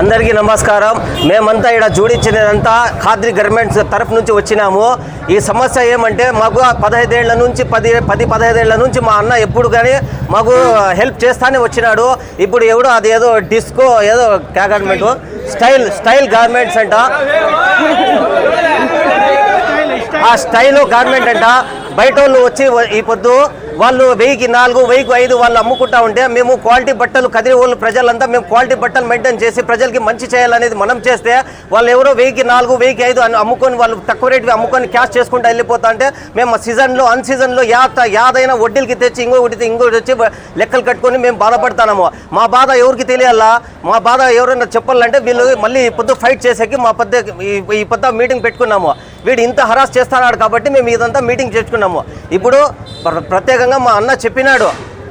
అందరికీ నమస్కారం. మేమంతా ఇక్కడ జోడించినదంతా ఖాద్రి గవర్నమెంట్ తరఫు నుంచి వచ్చినాము. ఈ సమస్య ఏమంటే మాకు పదహైదేళ్ళ నుంచి పది పది పదహైదేళ్ళ నుంచి మా అన్న ఎప్పుడు కానీ మాకు హెల్ప్ చేస్తానే వచ్చినాడు. ఇప్పుడు ఎవడో అది ఏదో డిస్కో ఏదో గవర్నమెంట్ స్టైల్ స్టైల్ గార్మెంట్స్ అంట. ఆ స్టైల్ గార్మెంట్ అంట. బయట వాళ్ళు వచ్చి ఈ పొద్దు వాళ్ళు వెయ్యికి నాలుగు వెయ్యికి ఐదు వాళ్ళు అమ్ముకుంటా ఉంటే మేము క్వాలిటీ బట్టలు కదిరి వాళ్ళు ప్రజలంతా మేము క్వాలిటీ బట్టలు మెయింటైన్ చేసి ప్రజలకి మంచి చేయాలనేది మనం చేస్తే వాళ్ళు ఎవరో వెయ్యికి నాలుగు వెయ్యికి ఐదు అని అమ్ముకొని వాళ్ళు తక్కువ రేటుకి అమ్ముకొని క్యాష్ చేసుకుంటూ వెళ్ళిపోతా అంటే మేము సీజన్లో అన్ సీజన్లో యాత యాదైనా వడ్డీలకి తెచ్చి ఇంకొకటి ఇంకోటి వచ్చి లెక్కలు కట్టుకొని మేము బాధపడతాము మా బాధ ఎవరికి తెలియాలా? మా బాధ ఎవరైనా చెప్పాలంటే వీళ్ళు మళ్ళీ ఈ పొద్దు ఫైట్ చేసేకి మా పెద్ద ఈ- ఈ పొద్దు మీటింగ్ పెట్టుకున్నాము. వీడు ఇంత హరాస్ చేస్తున్నాడు కాబట్టి మేము ఇదంతా మీటింగ్ చేసుకున్నాము ఇప్పుడు ప్ర- ప్రత్యేకంగా మా అన్న చెప్పినాడు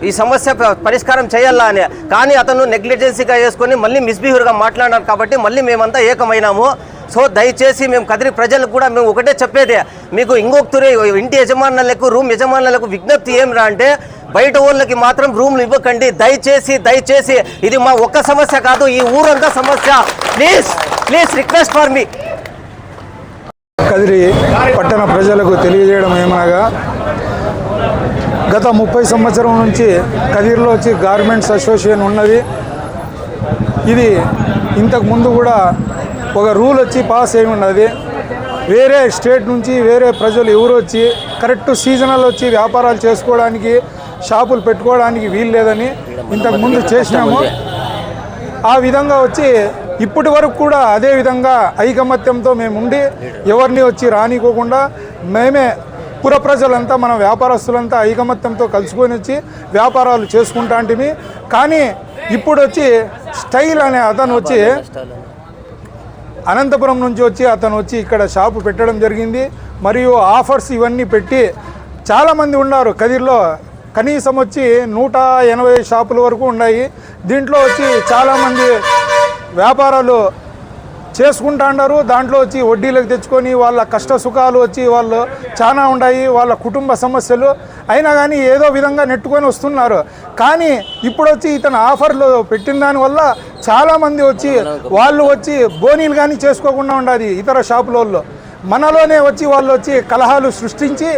ఈ సమస్య పరిష్కారం చేయాలా అని. కానీ అతను నెగ్లిజెన్సీగా వేసుకొని మళ్ళీ మిస్బిహేవ్గా మాట్లాడినాడు కాబట్టి మళ్ళీ మేమంతా ఏకమైనాము. సో దయచేసి మేము కదిరి ప్రజలకు కూడా మేము ఒకటే చెప్పేదే మీకు ఇంకొకరు ఇంటి యజమానులకు రూమ్ యజమానులకు విజ్ఞప్తి ఏం రా అంటే బయట వాళ్ళకి మాత్రం రూమ్లు ఇవ్వకండి. దయచేసి దయచేసి ఇది మా ఒక్క సమస్య కాదు ఈ ఊరంతా సమస్య. Please please request for me. Kadiri పట్టణ ప్రజలకు తెలియజేయడం ఏమనగా గత ముప్పై సంవత్సరం నుంచి కదిరిలో వచ్చి గార్మెంట్స్ అసోసియేషన్ ఉన్నది. ఇది ఇంతకు ముందు కూడా ఒక రూల్ వచ్చి పాస్ అయి ఉన్నది. వేరే స్టేట్ నుంచి వేరే ప్రజలు ఎవరు వచ్చి కరెక్ట్ సీజనల్ వచ్చి వ్యాపారాలు చేసుకోవడానికి షాపులు పెట్టుకోవడానికి వీలు లేదని ఇంతకుముందు చేసినాము. ఆ విధంగా వచ్చి ఇప్పటి వరకు కూడా అదే విధంగా ఐకమత్యంతో మేము ఉండి ఎవరిని వచ్చి రానికోకుండా మేమే పుర ప్రజలంతా మన వ్యాపారస్తులంతా ఐకమత్యంతో కలుసుకొని వచ్చి వ్యాపారాలు చేసుకుంటాంటివి కానీ ఇప్పుడు వచ్చి స్టైల్ అనే అతను వచ్చి అనంతపురం నుంచి వచ్చి అతను వచ్చి ఇక్కడ షాపు పెట్టడం జరిగింది. మరియు ఆఫర్స్ ఇవన్నీ పెట్టి చాలామంది ఉన్నారు కదిర్లో. కనీసం వచ్చి నూట ఎనభై షాపుల వరకు ఉన్నాయి. దీంట్లో వచ్చి చాలామంది వ్యాపారాలు చేసుకుంటా దాంట్లో వచ్చి వడ్డీలకు తెచ్చుకొని వాళ్ళ కష్ట సుఖాలు వచ్చి వాళ్ళు చాలా ఉన్నాయి వాళ్ళ కుటుంబ సమస్యలు. అయినా కానీ ఏదో విధంగా నెట్టుకొని వస్తున్నారు. కానీ ఇప్పుడు వచ్చి ఇతను ఆఫర్లు పెట్టిన దానివల్ల చాలామంది వచ్చి వాళ్ళు వచ్చి బోనీలు కానీ చేసుకోకుండా ఉండాలి ఇతర షాపులలో మనలోనే వచ్చి వాళ్ళు వచ్చి కలహాలు సృష్టించి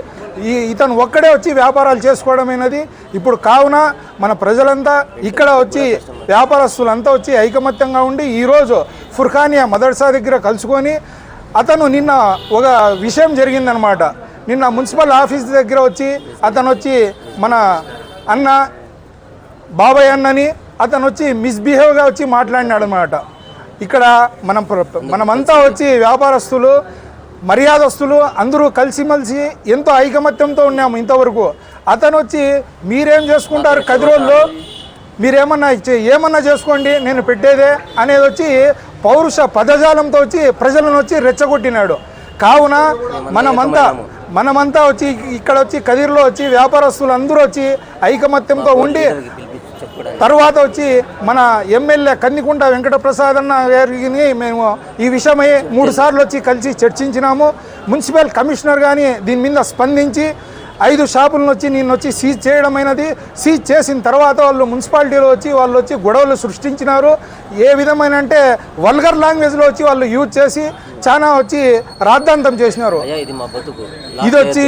ఈ ఇతను ఒక్కడే వచ్చి వ్యాపారాలు చేసుకోవడమైనది ఇప్పుడు కావున మన ప్రజలంతా ఇక్కడ వచ్చి వ్యాపారస్తులంతా వచ్చి ఐకమత్యంగా ఉండి ఈరోజు ఫుర్ఖానియా మదర్సా దగ్గర కలుసుకొని అతను నిన్న ఒక విషయం జరిగిందనమాట నిన్న మున్సిపల్ ఆఫీస్ దగ్గర వచ్చి అతను వచ్చి మన అన్న బాబాయ్ అన్నని అతను వచ్చి మిస్బిహేవ్గా వచ్చి మాట్లాడినాడు అనమాట ఇక్కడ మనం మనమంతా వచ్చి వ్యాపారస్తులు మర్యాదస్తులు అందరూ కలిసిమెలిసి ఎంతో ఐకమత్యంతో ఉన్నాము ఇంతవరకు. అతను వచ్చి మీరేం చేసుకుంటారు కది రోజుల్లో మీరేమన్నా ఇచ్చే ఏమన్నా చేసుకోండి నేను పెట్టేదే అనేది వచ్చి పౌరుష పదజాలంతో వచ్చి ప్రజలను వచ్చి రెచ్చగొట్టినాడు. కావున మనమంతా మనమంతా వచ్చి ఇక్కడ వచ్చి కదిర్లో వచ్చి వ్యాపారస్తులు అందరూ వచ్చి ఐకమత్యంతో ఉండి తర్వాత వచ్చి మన ఎమ్మెల్యే కందికుంట వెంకటప్రసాద్ అన్న గారికి మేము ఈ విషయమై మూడు సార్లు వచ్చి కలిసి చర్చించినాము. మున్సిపల్ కమిషనర్ కానీ దీని మీద స్పందించి ఐదు షాపులను వచ్చి నేను వచ్చి సీజ్ చేయడమైనది. సీజ్ చేసిన తర్వాత వాళ్ళు మున్సిపాలిటీలో వచ్చి వాళ్ళు వచ్చి గొడవలు సృష్టించినారు. ఏ విధమైన అంటే వల్గర్ లాంగ్వేజ్లో వచ్చి వాళ్ళు యూజ్ చేసి చాలా వచ్చి రాద్ధాంతం చేసినారు. ఇది వచ్చి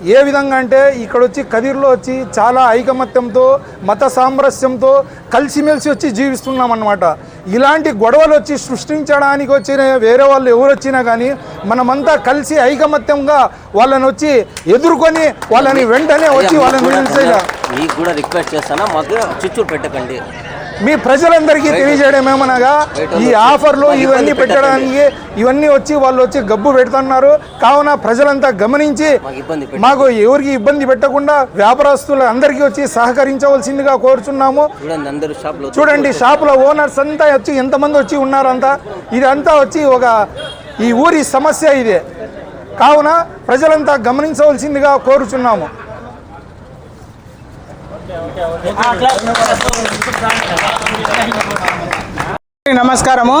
ఏ విధంగా అంటే ఇక్కడ వచ్చి కదిర్లో వచ్చి చాలా ఐకమత్యంతో మత సామరస్యంతో కలిసిమెలిసి వచ్చి జీవిస్తున్నాం అన్నమాట ఇలాంటి గొడవలు వచ్చి సృష్టించడానికి వచ్చిన వేరే వాళ్ళు ఎవరు వచ్చినా కానీ మనమంతా కలిసి ఐకమత్యంగా వాళ్ళని వచ్చి ఎదుర్కొని వాళ్ళని వెంటనే వచ్చి వాళ్ళని. మీకు కూడా రిక్వెస్ట్ చేస్తానా? మాకు పెట్టకండి. మీ ప్రజలందరికీ తెలియజేయడం ఏమనగా ఈ ఆఫర్లు ఇవన్నీ పెట్టడానికి ఇవన్నీ వచ్చి వాళ్ళు వచ్చి గబ్బు పెడుతున్నారు. కావున ప్రజలంతా గమనించి మాకు ఎవరికి ఇబ్బంది పెట్టకుండా వ్యాపారస్తులు అందరికీ వచ్చి సహకరించవలసిందిగా కోరుచున్నాము. చూడండి అందరూ షాప్లో చూడండి షాపుల ఓనర్స్ అంతా వచ్చి ఎంతమంది వచ్చి ఉన్నారంతా ఇదంతా వచ్చి ఒక ఈ ఊరి సమస్య ఇదే. కావున ప్రజలంతా గమనించవలసిందిగా కోరుచున్నాము. నమస్కారము.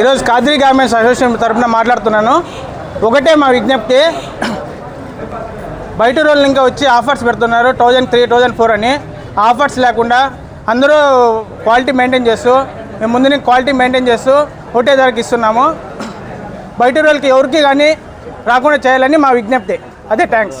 ఈరోజు కాద్రి గార్మెంట్స్ అసోసియేషన్ తరఫున మాట్లాడుతున్నాను. ఒకటే మా విజ్ఞప్తి. బయట రోజులు ఇంకా వచ్చి ఆఫర్స్ పెడుతున్నారు. థౌజండ్ త్రీ థౌజండ్ ఫోర్ అని. ఆఫర్స్ లేకుండా అందరూ క్వాలిటీ మెయింటైన్ చేస్తూ మేము ముందు క్వాలిటీ మెయింటైన్ చేస్తూ ఒకటే ధరకి ఇస్తున్నాము. బయట రోజులకి ఎవరికి కానీ రాకుండా చేయాలని మా విజ్ఞప్తి. అదే థ్యాంక్స్.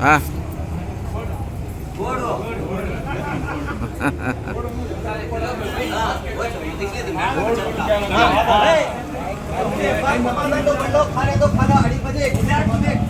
हाँ। खाने दो खाना अड़ी बजे